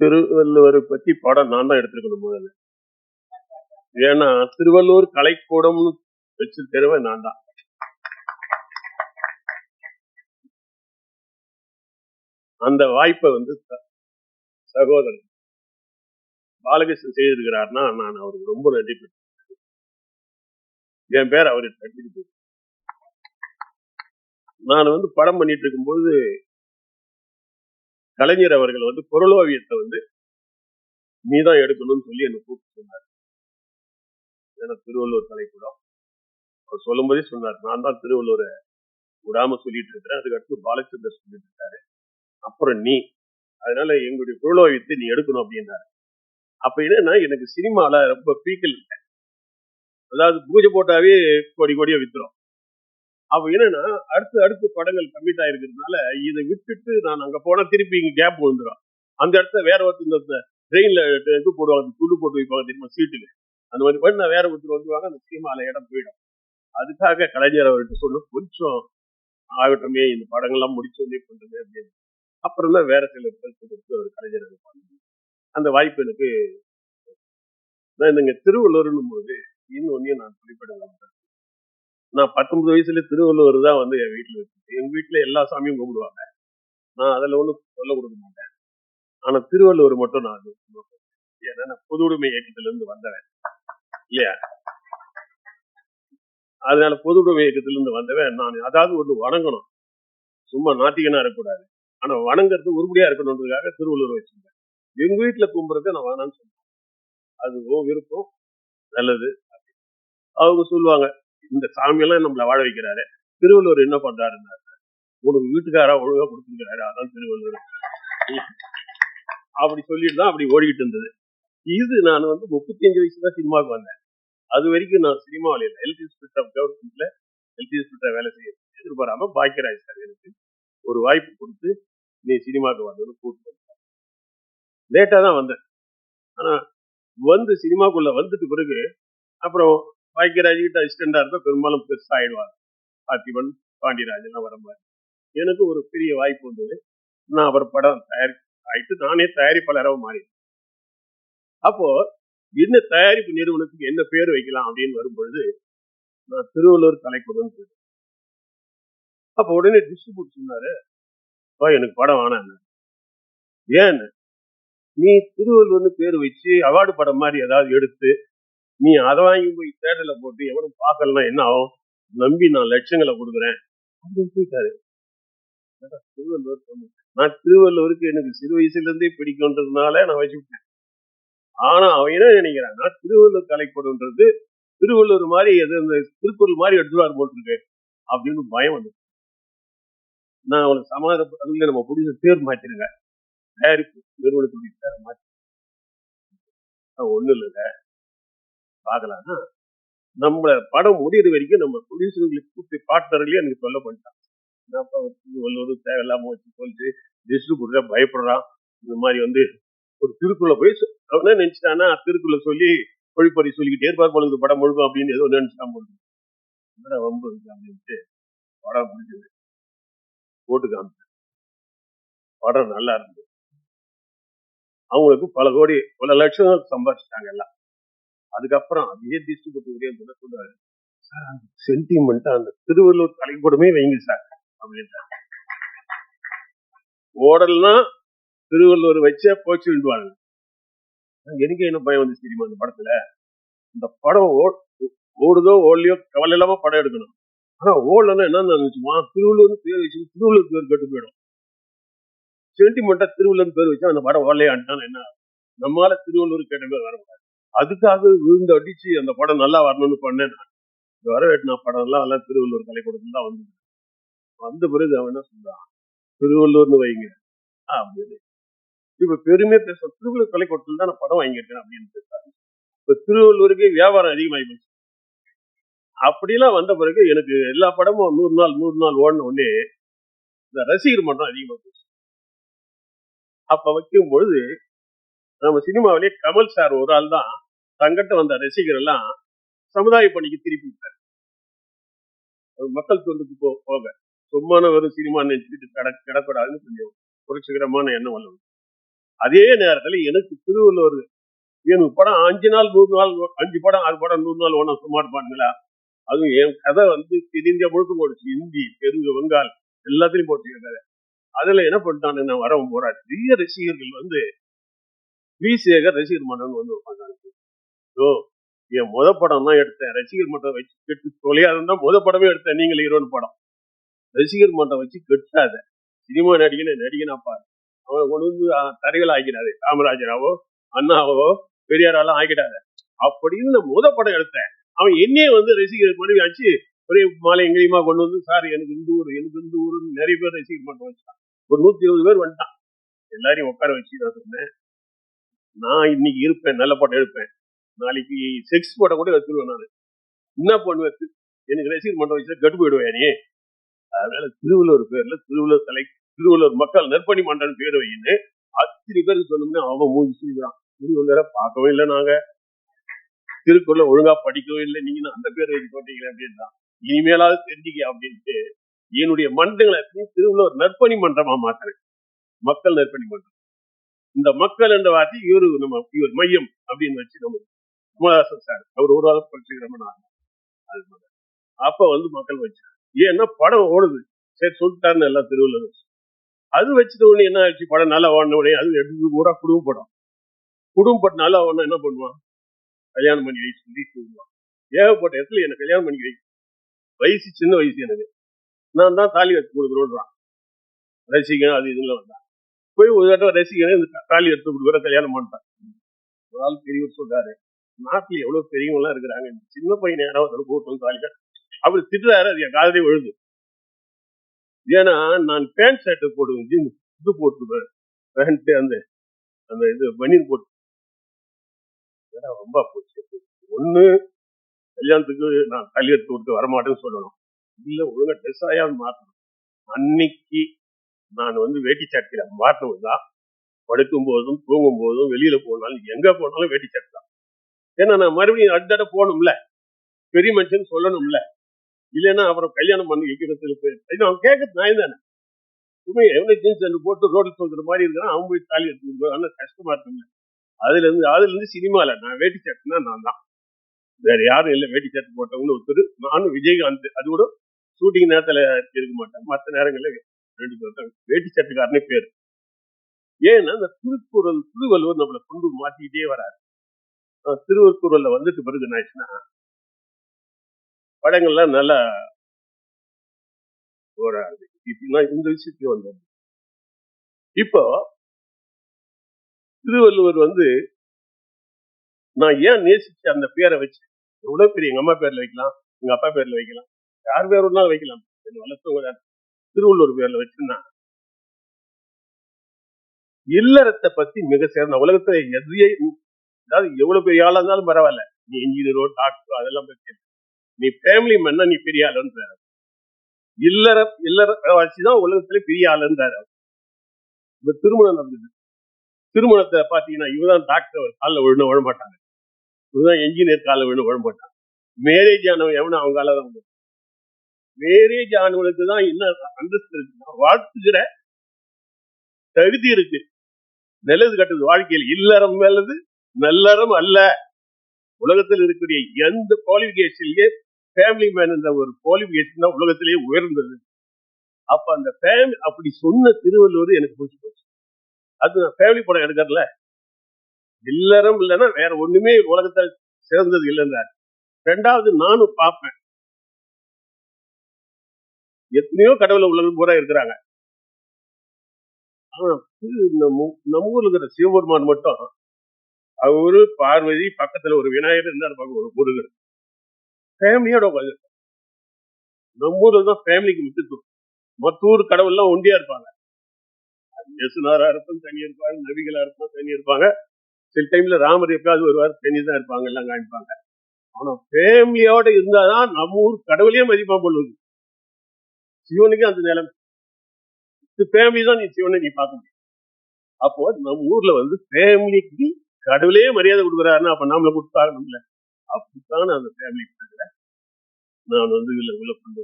திருவள்ளுவரை பத்தி படம் நான் தான் எடுத்திருக்கணும் முதல்ல. ஏன்னா திருவள்ளுவர் கலைக்கூடம்னு வச்சிருக்கிறவன் நான் தான். அந்த வாய்ப்பை வந்து சகோதரன் பாலகிருஷ்ணன் செய்திருக்கிறார்னா நான் அவருக்கு ரொம்ப நன்றி பெற்றேன். என் பேர் அவரை தட்டிட்டு நான் வந்து படம் பண்ணிட்டு இருக்கும்போது கலைஞர் அவர்கள் வந்து பொருளோவியத்தை வந்து நீதான் எடுக்கணும்னு சொல்லி என்னை கூப்பிட்டு சொன்னார். ஏன்னா திருவள்ளுவர் கலைக்கூடம் அவர் சொல்லும்போதே சொன்னார் நான் தான் திருவள்ளுவரை விடாம சொல்லிட்டு இருக்கிறேன். அதுக்கு அடுத்து பாலச்சந்தர் சொல்லிட்டு இருக்காரு. அப்புறம் நீ. அதனால எங்களுடைய பொருளோவியத்தை நீ எடுக்கணும் அப்படின்னாரு. அப்ப என்னன்னா எனக்கு சினிமால ரொம்ப பீக்கல் இல்லை அதாவது பூஜை போட்டாவே கோடி கோடியா வித்துரும். அப்ப என்னன்னா அடுத்து அடுத்து படங்கள் கம்மிட் ஆயிருக்கிறதுனால இதை விட்டுட்டு நான் அங்க போனா திருப்பி இங்க கேப் வந்துடும் அந்த இடத்துல வேற ஒருத்தர் இந்த ட்ரெயின்ல இது போடுவாங்க துண்டு போட்டு வைப்பாங்க திரும்ப சீட்டுக்கு அந்த மாதிரி பண்ணி நான் வேற ஒருத்தர் வந்துருவாங்க அந்த சினிமால இடம் போயிடும். அதுக்காக கலைஞர் அவர்கிட்ட சொல்லு கொஞ்சம் ஆகட்டுமே இந்த படங்கள்லாம் முடிச்சோடனே பண்றது அப்படின்னு. அப்புறம் தான் வேற சில பேருக்கு ஒரு அவர் கலைஞர் அந்த வாய்ப்பு எனக்கு நான் இந்த திருவள்ளுவர்னும் போது இன்னொன்னையும் நான் குறிப்பிட நான் பத்தொன்பது வயசுல திருவள்ளுவர் தான் வந்து என் வீட்டுல வச்சு எங்க வீட்டுல எல்லா சாமியும் கும்பிடுவாங்க. நான் அதுல ஒன்றும் சொல்ல கொடுக்க மாட்டேன். ஆனா திருவள்ளுவர் மட்டும் நான் அது ஏன்னா நான் பொது உடைமை இயக்கத்துல இருந்து வந்தவன். இல்லையா? அதனால பொது உடைமை இயக்கத்துல இருந்து வந்தவன் நான். அதாவது ஒண்ணு வணங்கணும். சும்மா நாத்திகனா இருக்கக்கூடாது. ஆனா வணங்குறது உருப்படியா இருக்கணுன்றதுக்காக திருவள்ளுவர் வச்சிருந்தேன் எங்க வீட்டுல கும்புறதை நான் வேணாம்னு சொல்றேன். அது ஓ விருப்பம் நல்லது அவங்க சொல்லுவாங்க இந்த சாமியெல்லாம் நம்மள வாழ வைக்கிறாரு. திருவள்ளுவர் என்ன பண்றாருன்னா உனக்கு வீட்டுக்காரா ஒழுங்கா கொடுத்துருக்கிறாரு. அதான் திருவள்ளுவர். அப்படி சொல்லிட்டு தான் அப்படி ஓடிக்கிட்டு இருந்தது. இது நான் வந்து முப்பத்தஞ்சு வயசு தான் சினிமாவுக்கு வந்தேன். அது வரைக்கும் நான் சினிமாவில் இல்லை. ஹெல்த் இன்ஸ்பெக்டர் ஆஃப் கவர்மெண்ட்ல ஹெல்த் ஸ்பிரிட்டா வேலை செய்ய எதிர்பாராம பாக்கியராஜ் சார் எனக்கு ஒரு வாய்ப்பு கொடுத்து நீ சினிமாவுக்கு வந்தது கூப்பிட்டு வந்தார். லேட்டா தான் வந்தேன். ஆனா வந்து சினிமாக்குள்ள வந்துட்டு பிறகு அப்புறம் பாக்கியராஜ் கிட்ட அசிஸ்டண்டா இருந்தா பெரும்பாலும் பெருசாயிடுவார் பார்த்திபன் பாண்டியராஜ் எல்லாம் வர மாதிரி எனக்கு ஒரு பெரிய வாய்ப்பு வந்தது நான் அவர் படம் தயாரி ஆயிட்டு நானே தயாரிப்பாளராக மாறினேன் அப்போ என்ன தயாரிப்பு நிறுவனத்துக்கு என்ன பேர் வைக்கலாம் அப்படின்னு வரும்பொழுது நான் திருவள்ளூர் கலைக்கூடம் பேர் அப்போ உடனே டிஸ்ட்ரிபியூட் சொன்னாரு "அப்பா, எனக்கு படம் வேணாம் ஏன் நீ திருவள்ளூர்னு பேர் வச்சு அவார்டு படம் மாதிரி ஏதாவது எடுத்து நீ அதை வாங்கி போய் தேட்டர்ல போட்டு எவனும் பார்க்கலாம் என்ன ஆகும்? நம்பி நான் லட்சங்களை கொடுக்குறேன். அப்படின்னு போயிட்டாரு திருவள்ளுவர் நான் திருவள்ளுவருக்கு எனக்கு சிறு வயசுல இருந்தே பிடிக்கும்ன்றதுனால நான் வச்சுக்கிட்டேன் ஆனா அவன் என்ன நினைக்கிறான்? நான் திருவள்ளுவர் கலைப்படுன்றது திருவள்ளுவர் மாதிரி எது இந்த திருக்குறள் மாதிரி எடுத்துவார் போட்டிருக்கு அப்படின்னு பயம் வந்து. நான் அவனுக்கு சமாதானம் நம்ம புரிஞ்ச தேர் மாத்திருங்க. தயாரிப்பு நிறுவனத்துடைய தேர் மாத்தி ஒண்ணு இல்லைங்க. பார்க்கலாம்னா நம்ம படம் முடியிற வரைக்கும் நம்ம ப்ரொடியூசர்களுக்கு கூப்பிட்டு பார்ட்னர்களையும் எனக்கு சொல்ல பண்ணிட்டான் தேவையில்லாம வச்சு சொல்லிட்டு டிஸ்ட்ரிபியூட்டர் பயப்படுறான். இந்த மாதிரி வந்து ஒரு திருக்குள்ள போய் சொ- நினைச்சிட்டானா நினைச்சிட்டான்னா திருக்குள்ள சொல்லி பொழிப்பறி சொல்லிக்கிட்டே இருப்பார் போல இந்த படம் முழுக்கும் அப்படின்னு ஏதோ நினைச்சிட்டான் போல இருக்கு. வம்பு இருக்கு அப்படின்ட்டு படம் பிடிச்சது போட்டு காமிச்சேன். படம் நல்லா இருந்தது. அவங்களுக்கு பல கோடி பல லட்சம் சம்பாதிச்சிட்டாங்க எல்லாம். அதுக்கப்புறம் அதே டிஸ்ட்ரிபியூட்டர் என்ன சொல்றாரு சார் அந்த சென்டிமெண்ட் அந்த திருவள்ளூர் கலைக்கூடமே வைங்க சார். அப்படின்ட்டாங்க ஓடல்னா திருவள்ளுவர் வச்சே போச்சுடுவாங்க எனக்கு என்ன பயம் வந்து தெரியுமா அந்த படத்துல? இந்த படம் ஓடுதோ ஓடலையோ கவலை இல்லாம படம் எடுக்கணும். ஆனா ஓடலன்னா என்ன நினைச்சுமா திருவள்ளூர் பேர் வச்சு திருவள்ளூர் பேர் கெட்டு போயிடும். சென்டிமெண்டா திருவள்ளுவர் பேர் வச்சா அந்த படம் ஓடலையான்ட்டான் என்ன நம்மளால திருவள்ளூர் கேட்ட பேர் வரக்கூடாது. அதுக்காக விழுந்து அடிச்சு அந்த படம் நல்லா வரணும்னு பண்ணேன். நான் இந்த வரவேட்டின படம் எல்லாம் எல்லாம் திருவள்ளூர் கலைக்கூடத்துல தான் வந்து வந்த பிறகு அவன் என்ன சொல்றான் திருவள்ளூர்னு வைங்க. அப்படின்னு இப்ப பெருமையா பேச திருவள்ளூர் கலைக்கூடத்துல தான் நான் படம் வாங்கியிருக்கேன் அப்படின்னு பேசுறாங்க இப்ப திருவள்ளூருக்கு வியாபாரம் அதிகமாகி போச்சு அப்படிலாம் வந்த பிறகு எனக்கு எல்லா படமும் நூறு நாள் நூறு நாள் ஓடின உடனே இந்த ரசிகர் மட்டும் அதிகமா போச்சு. அப்ப வைக்கும் பொழுது நம்ம சினிமாவிலே கமல் சார் ஒரு ஆள் தான். தங்கிட்ட வந்த ரசிகர் எல்லாம் சமுதாய பணிக்கு திருப்பி விட்டார். மக்கள் தொண்டுக்கு போ போக சும்மான வெறும் சினிமா நினைச்சுட்டு கிட கிடக்கூடாதுன்னு கொஞ்சம் புரட்சிகரமான எண்ணம் வல்லவர் அதே நேரத்துல எனக்கு திருவள்ளுவர் எனக்கு படம் அஞ்சு நாள் நூறு நாள் அஞ்சு படம் ஆறு படம் நூறு நாள் ஒன்றா சும்மா இருப்பானுங்களா அதுவும் என் கதை வந்து தென்னிந்தியா முழுக்க போடுச்சு. இந்தி தெலுங்கு வங்காள் எல்லாத்துலயும் போட்டு கதை அதுல என்ன பண்ணிட்டானு நான் வரவும் போறா பெரிய ரசிகர்கள் வந்து வி. சேகர் ரசிகர் மன்னன் வந்து உட்காந்தாங்க ஓ என் முத படம் தான் எடுத்தேன். ரசிகர் மன்றம் வச்சு கெட்டு தொலையாதுன்னு தான் முத படமே எடுத்தேன். நீங்கள் ஹீரோன் படம். ரசிகர் மன்றம் வச்சு கெட்டாத. சினிமா நடிகனை நடிகனா பாரு. அவனை கொண்டு வந்து அஹ், தரைகள் காமராஜராவோ அண்ணாவோ பெரியாராலாம் ஆகிடாத அப்படின்னு நான் முத படம் எடுத்தேன். அவன் என்னையே வந்து ரசிகர் மனைவி ஆச்சு ஒரே மாலை எங்கேயுமா கொண்டு வந்து சார் எனக்கு இந்த ஊர் எனக்கு இந்த ஊருன்னு நிறைய பேர் ரசிகர் மன்றம் வச்சான் ஒரு நூத்தி இருபது பேர் வந்துட்டான் எல்லாரையும் உட்கார வச்சு நான் சொன்னேன். நான் இன்னைக்கு இருப்பேன். நல்ல படம் எடுப்பேன். நாளைக்கு செக்ஸ் படம் கூட வச்சிருவேன் நான். என்ன பண்ணுவேன் எனக்கு ரசிகர் மன்றம் வச்சு கட்டு போயிடுவேன் நீ. அதனால திருவள்ளுவர் பேர்ல திருவள்ளுவர் தலை திருவள்ளுவர் மக்கள் நற்பணி மன்றம் பேர் வைன்னு அத்தனை பேருக்கு சொன்னோம்னா அவன் மூஞ்சி சொல்லிக்கிறான் திருவள்ளுவரை பார்க்கவே இல்லை நாங்க. திருக்குறளை ஒழுங்கா படிக்கவே இல்லை. நீங்க அந்த பேர் வைக்க போட்டீங்களே அப்படின்னா இனிமேலாவது தெரிஞ்சுக்க அப்படின்ட்டு என்னுடைய மன்றங்களை திருவள்ளுவர் நற்பணி மன்றமா மாத்துறேன் மக்கள் நற்பணி மன்றம். இந்த மக்கள் என்ற வார்த்தை இவரு நம்ம இவர் மையம் அப்படின்னு வச்சு நம்ம குமரதாசன் சார் அவர் ஒரு வாரம் படிச்சுக்கிறோம் நான் அது அப்ப வந்து மக்கள் வச்சார் ஏன்னா படம் ஓடுது? சரி சொல்லிட்டாருன்னு எல்லாம் திருவள்ளுவர் அது வச்சது உடனே என்ன ஆச்சு படம் நல்லா ஓடின உடனே அது எடுத்து ஊரா குடும்ப படம். குடும்ப படம் நல்லா ஓடனா என்ன பண்ணுவான்? கல்யாணம் பண்ணி வை சொல்லி சொல்லுவான். ஏகப்பட்ட இடத்துல எனக்கு கல்யாணம் பண்ணி வை வயசு சின்ன வயசு எனக்கு. நான் தான் தாலி எடுத்து கொடுக்குறோன்றான் ரசிகன் அது இதுல வந்தான். போய் ஒரு தடவை ரசிகனே இந்த தாலி எடுத்து கொடுக்குற கல்யாணம் பண்ணிட்டான். ஒரு ஆள் பெரியவர் சொல்றாரு நாட்டுல எவ்வளவு பெரியவங்க எல்லாம் இருக்கிறாங்க சின்ன பையன் யாராவது போட்டு தாலி அவர் அப்படி திட்டுறாரு அது என் காதலே விழுது. ஏன்னா நான் பேண்ட் ஷர்ட்டு போடுவேன் ஜீன் இது போட்டுருவேன். பேண்ட் அந்த அந்த இது பனியன் போட்டு. ரொம்ப போச்சு? ஒண்ணு கல்யாணத்துக்கு நான் தாலி எடுத்து கொடுத்து வரமாட்டேன்னு சொல்லணும். இல்ல ஒழுங்கா ட்ரெஸ் ஆயாவது மாத்தணும். அன்னைக்கு நான் வந்து வேட்டி சட்டையில மாட்டவும் தான். படுக்கும் போதும் தூங்கும் போதும் வெளியில போனாலும் எங்க போனாலும் வேட்டி சட்டை தான். ஏன்னா நான் மறுபடியும் அடுத்த போகணும்ல. பெரிய மனுஷன் சொல்லணும்ல. இல்லைன்னா அவரை கல்யாணம் பண்ணி வைக்கிறதுக்கு இது அவன் கேட்கறது நான் தானே. சும்மா எவ்வளவு ஜீன்ஸ் ரெண்டு போட்டு ரோட்ல சொல்ற மாதிரி இருக்கிறான் அவன் போய் தாலி எடுத்து ஆனால் கஷ்டமா இருக்கும்ல. அதுல இருந்து அதுல இருந்து சினிமால நான் வேட்டி சட்டைனா நான் தான். வேற யாரும் இல்லை வேட்டி சட்டை போட்டவங்கன்னு ஒருத்தர். நானும் விஜயகாந்த். அது கூட ஷூட்டிங் நேரத்துல இருக்க மாட்டேன் மற்ற நேரங்களில் ரெண்டு பேர் வேட்டி சட்டைக்காரனே பேர். ஏன்னா அந்த திருக்குறள் திருவள்ளுவர் நம்மளை கொண்டு மாத்திக்கிட்டே வராது அஹ் வந்துட்டு பிறகு என்ன ஆச்சுன்னா படங்கள்லாம் நல்லா ஓடாது இப்படிலாம் இந்த விஷயத்துக்கு வந்தோம். இப்போ திருவள்ளுவர் வந்து நான் ஏன் நேசிச்சு அந்த பேரை வச்சு? எவ்வளவு பெரிய எங்க அம்மா பேர்ல வைக்கலாம் எங்க அப்பா பேர்ல வைக்கலாம் யார் பேர் வைக்கலாம். என்னை வளர்த்தவங்க திருவள்ளுவர் பேர்ல வச்சுன்னா இல்லறத்தை பத்தி மிக சிறந்த உலகத்துல எதையே அதாவது எவ்வளவு பெரிய ஆளா இருந்தாலும் பரவாயில்ல. நீ இன்ஜினியரோ டாக்டரோ அதெல்லாம் பிரச்சனை நீ ஃபேமிலி மேன்னா நீ பெரிய ஆளுன்றாரு இல்லற இல்லற வச்சுதான் உலகத்துல பெரிய ஆளுன்றாரு இப்ப திருமணம் நடந்தது. திருமணத்தை பாத்தீங்கன்னா இவதான் டாக்டர் அவர். காலில் விழுந்து விழ மாட்டாங்க இவதான் என்ஜினியர் காலில் விழுந்து விழ மாட்டாங்க மேரேஜ் ஆனவன் எவனும் அவங்க கால தான் மேரேஜ் ஆனவனுக்கு தான் என்ன அந்தஸ்து இருக்கு வாழ்த்துக்கிற தகுதி இருக்கு. நல்லது கட்டுது வாழ்க்கையில். இல்லறம் மேலது நல்லறம் அல்ல. உலகத்தில் இருக்கக்கூடிய எந்த குவாலிபிகேஷன்லயே ஃபேமிலி மேன் என்ற ஒரு குவாலிபிகேஷன் தான் உலகத்திலேயே உயர்ந்தது. அப்ப அந்த ஃபேமிலி அப்படி சொன்ன திருவள்ளுவர் எனக்கு பிடிச்சி போச்சு. அது நான் ஃபேமிலி படம் எடுக்கிறல இல்லறம் இல்லைன்னா வேற ஒண்ணுமே உலகத்தில் சிறந்தது இல்லைன்றார். ரெண்டாவது நானும் பார்ப்பேன். எத்தனையோ கடவுளை உலகம் பூரா இருக்கிறாங்க. ஆனா திரு- நம்ம நம்ம ஊர்ல இருக்கிற சிவபெருமான் மட்டும் அவரு பார்வதி பக்கத்துல ஒரு விநாயகர் இருந்தார் பாருங்க, ஒரு முருகர். ஃபேமிலியோட உட்காந்து நம்ம ஊர்ல தான் ஃபேமிலிக்கு முக்கியத்துவம். மற்ற ஊர் கடவுள்லாம் ஒண்டியா இருப்பாங்க. யசுனாரா இருப்பாங்க தனியா இருப்பாங்க நபிகளா இருப்பாங்க தனியா இருப்பாங்க. சில டைம்ல ராமர் எப்பயாவது ஒருவாரு தனி தான் இருப்பாங்க எல்லாம் காமிப்பாங்க. ஆனா ஃபேமிலியோட இருந்தாதான் நம்ம ஊர் கடவுளையே மதிப்பா போடுவது சிவனுக்கு அந்த நிலைமை. ஃபேமிலி தான் நீ சிவனை நீ பார்க்க முடியும். அப்போ நம்ம ஊர்ல வந்து ஃபேமிலிக்கு கடவுளே மரியாதை கொடுக்குறாருன்னா அப்ப நாமள கொடுத்தாகணும்ல? அப்படித்தான் அந்த ஃபேமிலி நான் வந்து இதுல உள்ள கொண்டு